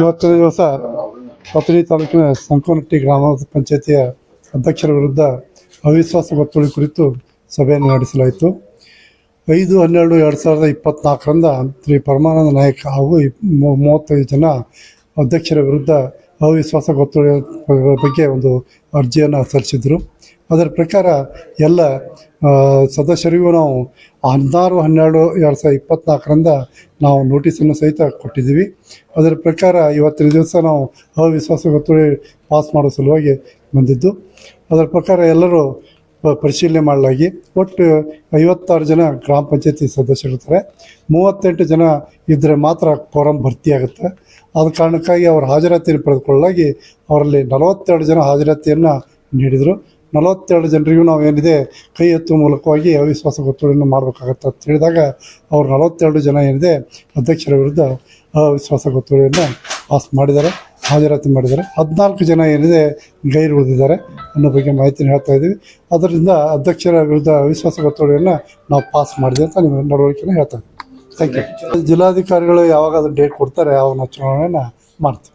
ಇವತ್ತಿನ ದಿವಸ ಪತ್ರಿ ತಾಲೂಕಿನ ಸಂಕೋನಟ್ಟಿ ಗ್ರಾಮ ಪಂಚಾಯತಿಯ ಅಧ್ಯಕ್ಷರ ವಿರುದ್ಧ ಅವಿಶ್ವಾಸ ಗೊತ್ತುವಳಿ ಕುರಿತು ಸಭೆಯನ್ನು ನಡೆಸಲಾಯಿತು. ಐದು, ಹನ್ನೆರಡು, ಎರಡು ಸಾವಿರದ ಇಪ್ಪತ್ನಾಲ್ಕರಿಂದ ಶ್ರೀ ಪರಮಾನಂದ ನಾಯಕ್ ಹಾಗೂ ಮೂವತ್ತೈದು ಜನ ಅಧ್ಯಕ್ಷರ ವಿರುದ್ಧ ಅವಿಶ್ವಾಸ ಗೊತ್ತುವಳಿ ಬಗ್ಗೆ ಒಂದು ಅರ್ಜಿಯನ್ನು ಸಲ್ಲಿಸಿದರು. ಅದರ ಪ್ರಕಾರ ಎಲ್ಲ ಸದಸ್ಯರಿಗೂ ನಾವು ಹದಿನಾರು, ಹನ್ನೆರಡು, ಎರಡು ಸಾವಿರದ ಇಪ್ಪತ್ತ್ನಾಲ್ಕರಿಂದ ನಾವು ನೋಟಿಸನ್ನು ಸಹಿತ ಕೊಟ್ಟಿದ್ದೀವಿ. ಅದರ ಪ್ರಕಾರ ಇವತ್ತಿನ ದಿವಸ ನಾವು ಅವಿಶ್ವಾಸ ಗೊತ್ತುವಳಿ ಪಾಸ್ ಮಾಡೋ ಸಲುವಾಗಿ ಬಂದಿದ್ದು. ಅದರ ಪ್ರಕಾರ ಎಲ್ಲರೂ ಪರಿಶೀಲನೆ ಮಾಡಲಾಗಿ. ಒಟ್ಟು ಐವತ್ತಾರು ಜನ ಗ್ರಾಮ ಪಂಚಾಯತಿ ಸದಸ್ಯರಿರ್ತಾರೆ ಮೂವತ್ತೆಂಟು ಜನ ಇದ್ದರೆ ಮಾತ್ರ ಫಾರಂ ಭರ್ತಿಯಾಗುತ್ತೆ ಆದ ಕಾರಣಕ್ಕಾಗಿ ಅವರ ಹಾಜರಾತಿಯನ್ನು ಪಡೆದುಕೊಳ್ಳಲಾಗಿ ಅವರಲ್ಲಿ ನಲವತ್ತೆರಡು ಜನ ಹಾಜರಾತಿಯನ್ನು ನೀಡಿದರು. ನಲವತ್ತೆರಡು ಜನರಿಗೂ ನಾವು ಏನಿದೆ ಕೈ ಎತ್ತುವ ಮೂಲಕವಾಗಿ ಅವಿಶ್ವಾಸ ಗೊತ್ತುವಳಿಯನ್ನು ಮಾಡಬೇಕಾಗತ್ತೆ ಅಂತ ಹೇಳಿದಾಗ ಅವರು ನಲವತ್ತೆರಡು ಜನ ಏನಿದೆ ಅಧ್ಯಕ್ಷರ ವಿರುದ್ಧ ಅವಿಶ್ವಾಸ ಗೊತ್ತುವಳಿಯನ್ನು ಪಾಸ್ ಮಾಡಿದ್ದಾರೆ ಹಾಜರಾತಿ ಮಾಡಿದ್ದಾರೆ. ಹದಿನಾಲ್ಕು ಜನ ಏನಿದೆ ಗೈರು ಉಳಿದಿದ್ದಾರೆ ಅನ್ನೋ ಬಗ್ಗೆ ಮಾಹಿತಿನ ಹೇಳ್ತಾ ಇದ್ದೀವಿ. ಅದರಿಂದ ಅಧ್ಯಕ್ಷರ ವಿರುದ್ಧ ಅವಿಶ್ವಾಸ ಗೊತ್ತುವಳಿಯನ್ನು ನಾವು ಪಾಸ್ ಮಾಡಿದೆ ಅಂತ ನಿಮ್ಮ ನಡವಳಿಕೆನ ಹೇಳ್ತಾ ಇದ್ದೀವಿ. ಥ್ಯಾಂಕ್ ಯು ಜಿಲ್ಲಾಧಿಕಾರಿಗಳು ಯಾವಾಗ ಡೇಟ್ ಕೊಡ್ತಾರೆ ಅವನ್ನ ನಾವು ಚುನಾವಣೆಯನ್ನು ಮಾಡ್ತೀವಿ